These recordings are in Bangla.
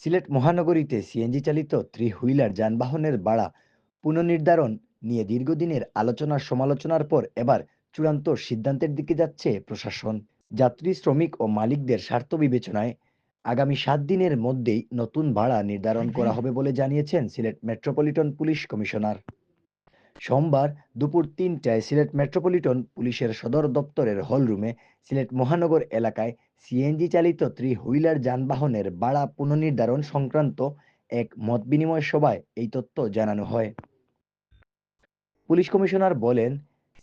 সিলেট মহানগরীতে সিএনজি চালিত থ্রি হুইলার যানবাহনের বাড়া পুনর্নির্ধারণ নিয়ে দীর্ঘদিনের আলোচনা সমালোচনার পর এবার চূড়ান্ত সিদ্ধান্তের দিকে যাচ্ছে প্রশাসন। যাত্রী শ্রমিক ও মালিকদের স্বার্থ বিবেচনায় আগামী সাত দিনের মধ্যেই নতুন ভাড়া নির্ধারণ করা হবে বলে জানিয়েছেন সিলেট মেট্রোপলিটন পুলিশ কমিশনার। সোমবার দুপুর তিনটায় সিলেট মেট্রোপলিটন পুলিশের সদর দপ্তরের হলরুমে সিলেট মহানগর এলাকায় সিএনজি চালিত থ্রি হুইলার যানবাহনের ভাড়া পুনর্নির্ধারণ সংক্রান্ত এক মত বিনিময় সভায় এই তথ্য জানানো হয়। পুলিশ কমিশনার বলেন,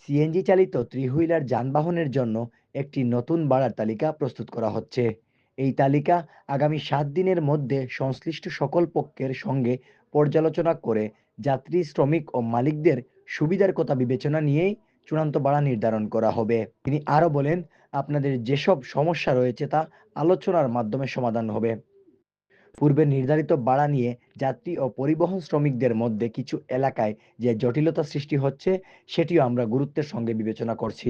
সিএনজি চালিত থ্রি হুইলার যানবাহনের জন্য একটি নতুন ভাড়ার তালিকা প্রস্তুত করা হচ্ছে। এই তালিকা আগামী সাত দিনের মধ্যে সংশ্লিষ্ট সকল পক্ষের সঙ্গে পর্যালোচনা করে যাত্রী, শ্রমিক ও মালিকদের সুবিধার কথা বিবেচনা নিয়েই চূড়ান্ত ভাড়া নির্ধারণ করা হবে। তিনি আরও বলেন, আপনাদের যেসব সমস্যা রয়েছে তা আলোচনার মাধ্যমে সমাধান হবে। পূর্বে নির্ধারিত ভাড়া নিয়ে যাত্রী ও পরিবহন শ্রমিকদের মধ্যে কিছু এলাকায় যে জটিলতা সৃষ্টি হচ্ছে, সেটিও আমরা গুরুত্বের সঙ্গে বিবেচনা করছি।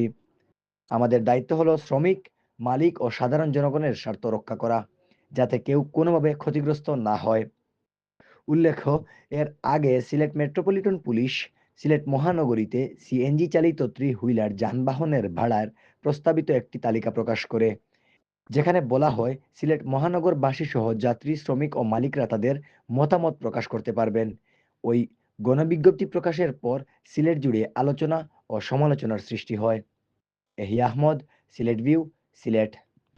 আমাদের দায়িত্ব হলো শ্রমিক মালিক ও সাধারণ জনগণের স্বার্থ রক্ষা করা, যাতে কেউ কোনোভাবে ক্ষতিগ্রস্ত না হয়। উল্লেখ্য, এর আগে সিলেট মেট্রোপলিটন পুলিশ সিলেট মহানগরীতে সিএনজি চালিত থ্রি হুইলার যানবাহনের ভাড়ার প্রস্তাবিত একটি তালিকা প্রকাশ করে। যেখানে বলা হয়, সিলেট মহানগরবাসী সহ যাত্রী, শ্রমিক ও মালিকরা তাদের মতামত প্রকাশ করতে পারবেন। ওই গণবিজ্ঞপ্তি প্রকাশের পর সিলেট জুড়ে আলোচনা ও সমালোচনার সৃষ্টি হয়। এহি আহমদ, সিলেট ভিউ সিলেট